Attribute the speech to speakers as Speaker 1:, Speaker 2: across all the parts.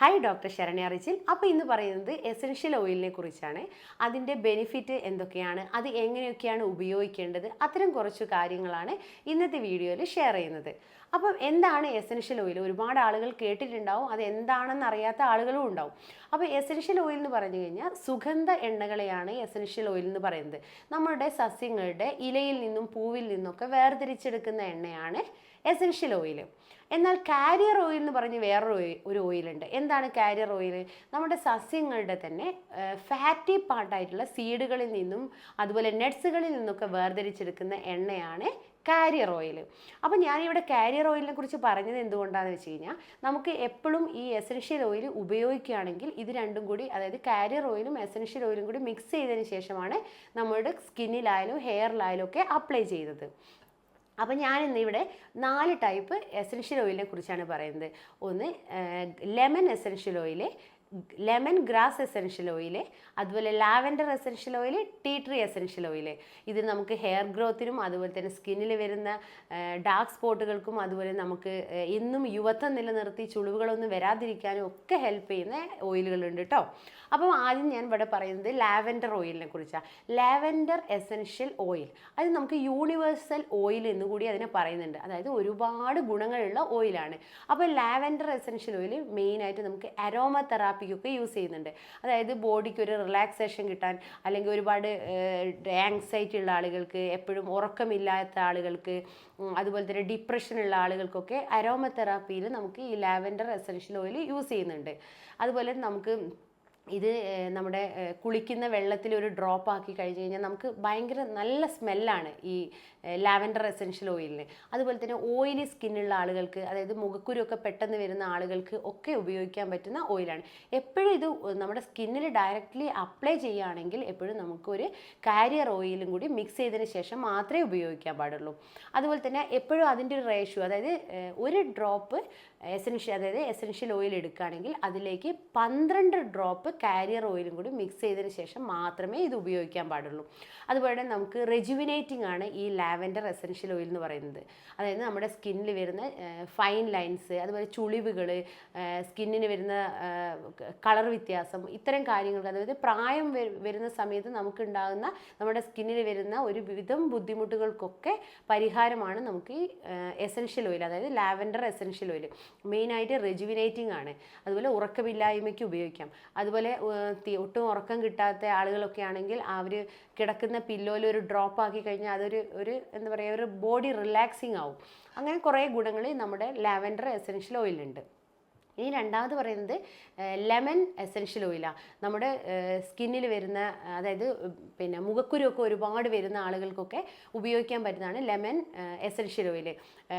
Speaker 1: Hi doctor Saranya റിച്ചിൽ അപ്പോൾ ഇന്ന് പറയുന്നത് എസൻഷ്യൽ ഓയിലിനെ കുറിച്ചാണ്. അതിന്റെ ബെനിഫിറ്റ് എന്തൊക്കെയാണ്? അത് എങ്ങനെയൊക്കെയാണ് ഉപയോഗിക്കേണ്ടത്? അത്തരം കുറച്ച് കാര്യങ്ങളാണ് ഇന്നത്തെ വീഡിയോയിൽ ഷെയർ ചെയ്യുന്നത്. അപ്പം എന്താണ് എസൻഷ്യൽ ഓയിൽ ഒരുപാട് ആളുകൾ കേട്ടിട്ടുണ്ടാവും. അത് എന്താണെന്ന് അറിയാത്ത ആളുകളും ഉണ്ടാവും. അപ്പോൾ എസൻഷ്യൽ ഓയിൽ എന്ന് പറഞ്ഞു കഴിഞ്ഞാൽ സുഗന്ധ എണ്ണകളെയാണ് എസൻഷ്യൽ ഓയിൽ എന്ന് പറയുന്നത്. നമ്മുടെ സസ്യങ്ങളുടെ ഇലയിൽ നിന്നും പൂവിൽ നിന്നൊക്കെ വേർതിരിച്ചെടുക്കുന്ന എണ്ണയാണ് എസൻഷ്യൽ ഓയിൽ എന്നാൽ കാരിയർ ഓയിൽ എന്ന് പറഞ്ഞ് വേറൊരു ഒരു ഓയിലുണ്ട് എന്താണ് കാരിയർ ഓയിൽ നമ്മുടെ സസ്യങ്ങളുടെ തന്നെ ഫാറ്റി പാർട്ടായിട്ടുള്ള സീഡുകളിൽ നിന്നും അതുപോലെ നട്സുകളിൽ നിന്നൊക്കെ വേർതിരിച്ചെടുക്കുന്ന എണ്ണയാണ് കാരിയർ ഓയിൽ അപ്പോൾ ഞാനിവിടെ കാരിയർ ഓയിലിനെ കുറിച്ച് പറഞ്ഞത് എന്തുകൊണ്ടാണെന്ന് വെച്ച് കഴിഞ്ഞാൽ നമുക്ക് എപ്പോഴും ഈ എസൻഷ്യൽ ഓയിൽ ഉപയോഗിക്കുകയാണെങ്കിൽ ഇത് രണ്ടും കൂടി അതായത് കാരിയർ ഓയിലും എസൻഷ്യൽ ഓയിലും കൂടി മിക്സ് ചെയ്തതിന് ശേഷമാണ് നമ്മുടെ സ്കിന്നിലായാലും ഹെയറിലായാലും ഒക്കെ അപ്ലൈ ചെയ്തത്. അപ്പം ഞാൻ ഇവിടെ നാല് ടൈപ്പ് എസൻഷ്യൽ ഓയിലിനെ കുറിച്ചാണ് പറയുന്നത്. ഒന്ന് lemon essential oil lemongrass essential oil അതുപോലെ lavender essential oil tea tree essential oil ഇത് നമുക്ക് ഹെയർ ഗ്രോത്തിനും അതുപോലെ തന്നെ സ്കിന്നിൽ വരുന്ന ഡാർക്ക് സ്പോട്ടുകൾക്കും അതുപോലെ നമുക്ക് ഇന്നും യുവത്വം നിലനിർത്തി ചുളിവുകളൊന്നും വരാതിരിക്കാനും ഒക്കെ ഹെൽപ്പ് ചെയ്യുന്ന ഓയിലുകളുണ്ട് കേട്ടോ അപ്പം ആദ്യം ഞാൻ ഇവിടെ പറയുന്നത് ലാവൻഡർ ഓയിലിനെ കുറിച്ചാണ് ലാവൻഡർ എസെൻഷ്യൽ ഓയിൽ. അത് നമുക്ക് യൂണിവേഴ്സൽ ഓയിൽ എന്ന് കൂടി അതിനെ പറയുന്നുണ്ട്. അതായത് ഒരുപാട് ഗുണങ്ങളുള്ള ഓയിലാണ്. അപ്പോൾ ലാവൻഡർ എസെൻഷ്യൽ ഓയിൽ മെയിനായിട്ട് നമുക്ക് അരോമ തെറാപ്പിക്കൊക്കെ യൂസ് ചെയ്യുന്നുണ്ട്. അതായത് ബോഡിക്ക് ഒരു റിലാക്സേഷൻ കിട്ടാൻ അല്ലെങ്കിൽ ഒരുപാട് ആങ്സൈറ്റി ഉള്ള ആളുകൾക്ക് എപ്പോഴും ഉറക്കമില്ലാത്ത ആളുകൾക്ക് അതുപോലെ തന്നെ ഡിപ്രഷൻ ഉള്ള ആളുകൾക്കൊക്കെ അരോമ തെറാപ്പിയിൽ നമുക്ക് ഈ ലാവൻഡർ എസൻഷ്യൽ ഓയിൽ യൂസ് ചെയ്യുന്നുണ്ട്. അതുപോലെ നമുക്ക് ഇത് നമ്മുടെ കുളിക്കുന്ന വെള്ളത്തിൽ ഒരു ഡ്രോപ്പ് ആക്കി കഴിഞ്ഞ് കഴിഞ്ഞാൽ നമുക്ക് ഭയങ്കര നല്ല സ്മെല്ലാണ് ഈ ലാവൻഡർ എസൻഷ്യൽ ഓയിലിന്. അതുപോലെ തന്നെ ഓയിലി സ്കിന്നുള്ള ആളുകൾക്ക് അതായത് മുഖക്കുരുവൊക്കെ പെട്ടെന്ന് വരുന്ന ആളുകൾക്ക് ഒക്കെ ഉപയോഗിക്കാൻ പറ്റുന്ന ഓയിലാണ്. എപ്പോഴും ഇത് നമ്മുടെ സ്കിന്നിൽ ഡയറക്റ്റ്ലി അപ്ലൈ ചെയ്യുകയാണെങ്കിൽ എപ്പോഴും നമുക്കൊരു കാരിയർ ഓയിലും കൂടി മിക്സ് ചെയ്തതിന് ശേഷം മാത്രമേ ഉപയോഗിക്കാൻ പാടുള്ളൂ. അതുപോലെ തന്നെ എപ്പോഴും അതിന്റെ ഒരു റേഷ്യോ അതായത് ഒരു ഡ്രോപ്പ് എസൻഷ്യൽ അതായത് എസൻഷ്യൽ ഓയിൽ എടുക്കുകയാണെങ്കിൽ അതിലേക്ക് പന്ത്രണ്ട് ഡ്രോപ്പ് കാരിയർ ഓയിലും കൂടി മിക്സ് ചെയ്തതിന് ശേഷം മാത്രമേ ഇത് ഉപയോഗിക്കാൻ പാടുള്ളൂ. അതുപോലെ നമുക്ക് റെജുവിനേറ്റിംഗ് ആണ് ഈ ലാവൻഡർ എസൻഷ്യൽ ഓയിൽ എന്ന് പറയുന്നത്. അതായത് നമ്മുടെ സ്കിന്നിൽ വരുന്ന ഫൈൻ ലൈൻസ് അതുപോലെ ചുളിവുകൾ സ്കിന്നിന് വരുന്ന കളർ വ്യത്യാസം ഇത്തരം കാര്യങ്ങൾക്ക് അതായത് പ്രായം വരുന്ന സമയത്ത് നമുക്കുണ്ടാകുന്ന നമ്മുടെ സ്കിന്നിൽ വരുന്ന ഒരു വിധം ബുദ്ധിമുട്ടുകൾക്കൊക്കെ പരിഹാരമാണ് നമുക്ക് ഈ എസൻഷ്യൽ ഓയിൽ അതായത് ലാവൻഡർ എസൻഷ്യൽ ഓയിൽ മെയിനായിട്ട് റെജുവിനേറ്റിംഗ് ആണ്. അതുപോലെ ഉറക്കമില്ലായ്മയ്ക്ക് ഉപയോഗിക്കാം. അതുപോലെ തി- ഒട്ടും ഉറക്കം കിട്ടാത്ത ആളുകളൊക്കെ ആണെങ്കിൽ അവർ കിടക്കുന്ന പില്ലോയിൽ ഒരു ഡ്രോപ്പ് ആക്കി കഴിഞ്ഞാൽ അതൊരു ഒരു എന്താ പറയുക ഒരു ബോഡി റിലാക്സിങ് ആവും. അങ്ങനെ കുറേ ഗുണങ്ങൾ നമ്മുടെ ലാവൻഡർ എസൻഷ്യൽ ഓയിലുണ്ട് ഇനി രണ്ടാമത് പറയുന്നത് ലെമൺ എസൻഷ്യൽ ഓയിലാണ് നമ്മുടെ സ്കിന്നിൽ വരുന്ന അതായത് പിന്നെ മുഖക്കുരുവൊക്കെ ഒരുപാട് വരുന്ന ആളുകൾക്കൊക്കെ ഉപയോഗിക്കാൻ പറ്റുന്നതാണ് ലെമൺ എസൻഷ്യൽ ഓയിൽ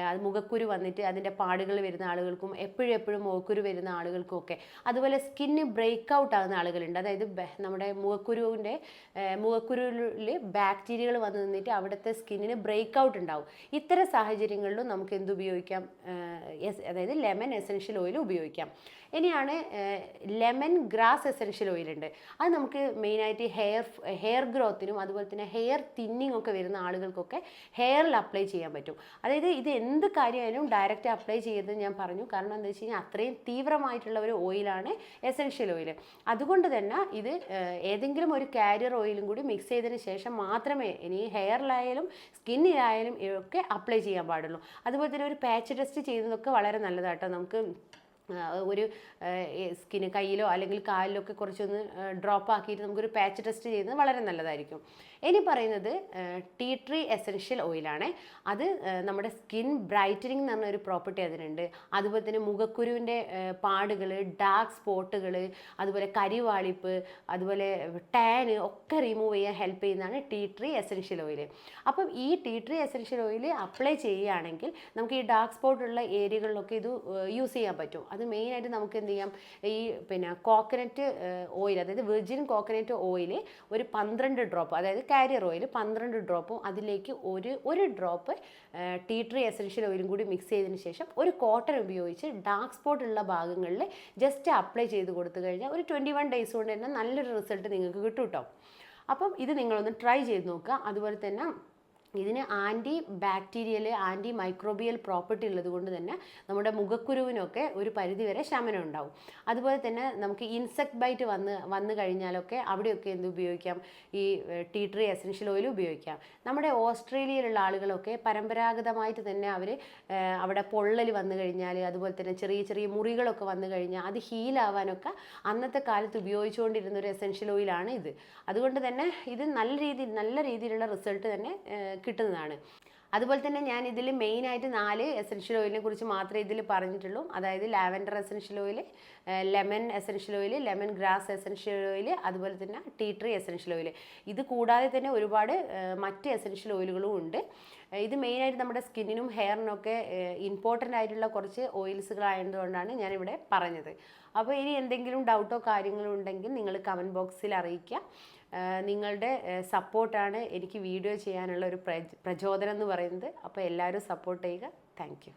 Speaker 1: അത് മുഖക്കുരു വന്നിട്ട് അതിന്റെ പാടുകൾ വരുന്ന ആളുകൾക്കും എപ്പോഴും എപ്പോഴും മുഖക്കുരു വരുന്ന ആളുകൾക്കും ഒക്കെ. അതുപോലെ സ്കിന്ന് ബ്രേക്ക് ഔട്ട് ആകുന്ന ആളുകളുണ്ട്. അതായത് നമ്മുടെ മുഖക്കുരുവിന്റെ മുഖക്കുരുവിൽ ബാക്ടീരിയകൾ വന്ന് നിന്നിട്ട് അവിടുത്തെ സ്കിന്നിന് ബ്രേക്ക് ഔട്ട് ഉണ്ടാവും. ഇത്തരം സാഹചര്യങ്ങളിലും നമുക്ക് എന്ത് ഉപയോഗിക്കാം അതായത് ലെമൺ എസൻഷ്യൽ ഓയിൽ ഉപയോഗിക്കാം. ഇനിയാണ് ലെമൺ ഗ്രാസ് എസൻഷ്യൽ ഉണ്ട്. അത് നമുക്ക് മെയിനായിട്ട് ഹെയർ ഹെയർ ഗ്രോത്തിനും അതുപോലെ തന്നെ ഹെയർ തിന്നിങ് ഒക്കെ വരുന്ന ആളുകൾക്കൊക്കെ ഹെയറിൽ അപ്ലൈ ചെയ്യാൻ പറ്റും. അതായത് ഇത് എന്ത് കാര്യമായാലും ഡയറക്റ്റ് അപ്ലൈ ചെയ്യരുത് ഞാൻ പറഞ്ഞു. കാരണം എന്താ വെച്ച് കഴിഞ്ഞാൽ അത്രയും തീവ്രമായിട്ടുള്ള ഒരു ഓയിലാണ് എസൻഷ്യൽ ഓയിൽ അതുകൊണ്ട് തന്നെ ഇത് ഏതെങ്കിലും ഒരു കാരിയർ ഓയിലും കൂടി മിക്സ് ചെയ്തതിന് ശേഷം മാത്രമേ ഇനി ഹെയറിലായാലും സ്കിന്നിലായാലും ഒക്കെ അപ്ലൈ ചെയ്യാൻ പാടുള്ളൂ. അതുപോലെ തന്നെ ഒരു പാച്ച് ടെസ്റ്റ് ചെയ്യുന്നതൊക്കെ വളരെ നല്ലതാട്ടോ. നമുക്ക് ഒരു സ്കിന് കയ്യിലോ അല്ലെങ്കിൽ കാലിലോ ഒക്കെ കുറച്ചൊന്ന് ഡ്രോപ്പ് ആക്കിയിട്ട് നമുക്കൊരു പാച്ച് ടെസ്റ്റ് ചെയ്യുന്നത് വളരെ നല്ലതായിരിക്കും. ഇനി പറയുന്നത് ടീ ട്രീ എസൻഷ്യൽ ഓയിലാണ് അത് നമ്മുടെ സ്കിൻ ബ്രൈറ്റനിങ് എന്ന് പറഞ്ഞ ഒരു പ്രോപ്പർട്ടി അതിനുണ്ട്. അതുപോലെ തന്നെ മുഖക്കുരുവിന്റെ പാടുകൾ ഡാർക്ക് സ്പോട്ടുകൾ അതുപോലെ കരിവാളിപ്പ് അതുപോലെ ടാന് ഒക്കെ റിമൂവ് ചെയ്യാൻ ഹെൽപ്പ് ചെയ്യുന്നതാണ് ടീ ട്രീ എസൻഷ്യൽ ഓയിൽ അപ്പം ഈ tea tree essential oil apply ചെയ്യുകയാണെങ്കിൽ നമുക്ക് ഈ ഡാർക്ക് സ്പോട്ടുള്ള ഏരിയകളിലൊക്കെ ഇത് യൂസ് ചെയ്യാൻ പറ്റും. അത് മെയിനായിട്ട് നമുക്ക് എന്ത് ചെയ്യാം? ഈ പിന്നെ കോക്കനറ്റ് ഓയിൽ അതായത് വെർജിൻ കോക്കനറ്റ് ഓയിൽ ഒരു പന്ത്രണ്ട് ഡ്രോപ്പ് അതായത് കാരിയർ ഓയിൽ പന്ത്രണ്ട് ഡ്രോപ്പും അതിലേക്ക് ഒരു ഒരു ഡ്രോപ്പ് ടീ ട്രീ എസൻഷ്യൽ ഓയിലും കൂടി മിക്സ് ചെയ്തതിന് ശേഷം ഒരു കോട്ടൺ ഉപയോഗിച്ച് ഡാർക്ക് സ്പോട്ട് ഉള്ള ഭാഗങ്ങളിൽ ജസ്റ്റ് അപ്ലൈ ചെയ്ത് കൊടുത്തു കഴിഞ്ഞാൽ ഒരു ട്വന്റി വൺ ഡേയ്സ് കൊണ്ട് തന്നെ നല്ലൊരു റിസൾട്ട് നിങ്ങൾക്ക് കിട്ടും കേട്ടോ അപ്പം ഇത് നിങ്ങളൊന്ന് ട്രൈ ചെയ്ത് നോക്കുക. അതുപോലെ തന്നെ ഇതിന് antibacterial antimicrobial property ഉള്ളത് കൊണ്ട് തന്നെ നമ്മുടെ മുഖക്കുരുവിനൊക്കെ ഒരു പരിധിവരെ ശമനം ഉണ്ടാവും. അതുപോലെ തന്നെ നമുക്ക് ഇൻസെക്ട് ബൈറ്റ് വന്ന് വന്നു കഴിഞ്ഞാലൊക്കെ അവിടെയൊക്കെ എന്ത് ഉപയോഗിക്കാം? ഈ ടീ ട്രീ എസൻഷ്യൽ ഓയിൽ ഉപയോഗിക്കാം. നമ്മുടെ ഓസ്ട്രേലിയയിലുള്ള ആളുകളൊക്കെ പരമ്പരാഗതമായിട്ട് തന്നെ അവർ അവിടെ പൊള്ളൽ വന്നു കഴിഞ്ഞാൽ അതുപോലെ തന്നെ ചെറിയ ചെറിയ മുറികളൊക്കെ വന്നു കഴിഞ്ഞാൽ അത് ഹീലാവാനൊക്കെ അന്നത്തെ കാലത്ത് ഉപയോഗിച്ചുകൊണ്ടിരുന്ന ഒരു എസൻഷ്യൽ ഓയിലാണ് ഇത്. അതുകൊണ്ട് തന്നെ ഇത് നല്ല രീതിയിൽ നല്ല രീതിയിലുള്ള റിസൾട്ട് തന്നെ കിട്ടുന്നതാണ്. അതുപോലെ തന്നെ ഞാൻ ഇതിൽ മെയിനായിട്ട് നാല് എസൻഷ്യൽ ഓയിലിനെ കുറിച്ച് മാത്രമേ ഇതിൽ പറഞ്ഞിട്ടുള്ളൂ. അതായത് lavender essential oil lemon essential oil lemongrass essential oil അതുപോലെ തന്നെ ടീ ട്രീ എസൻഷ്യൽ ഓയിൽ ഇത് കൂടാതെ തന്നെ ഒരുപാട് മറ്റ് എസൻഷ്യൽ ഓയിലുകളും ഉണ്ട്. ഇത് മെയിനായിട്ട് നമ്മുടെ സ്കിന്നിനും ഹെയറിനൊക്കെ ഇമ്പോർട്ടന്റ് ആയിട്ടുള്ള കുറച്ച് ഓയിൽസുകളായതുകൊണ്ടാണ് ഞാനിവിടെ പറഞ്ഞത്. അപ്പോൾ ഇനി എന്തെങ്കിലും ഡൗട്ടോ കാര്യങ്ങളോ ഉണ്ടെങ്കിൽ നിങ്ങൾ കമന്റ് ബോക്സിൽ അറിയിക്കുക. നിങ്ങളുടെ സപ്പോർട്ടാണ് എനിക്ക് വീഡിയോ ചെയ്യാനുള്ള ഒരു പ്രചോദനം എന്ന് പറയുന്നത്. അപ്പോൾ എല്ലാവരും സപ്പോർട്ട് ചെയ്യുക. താങ്ക്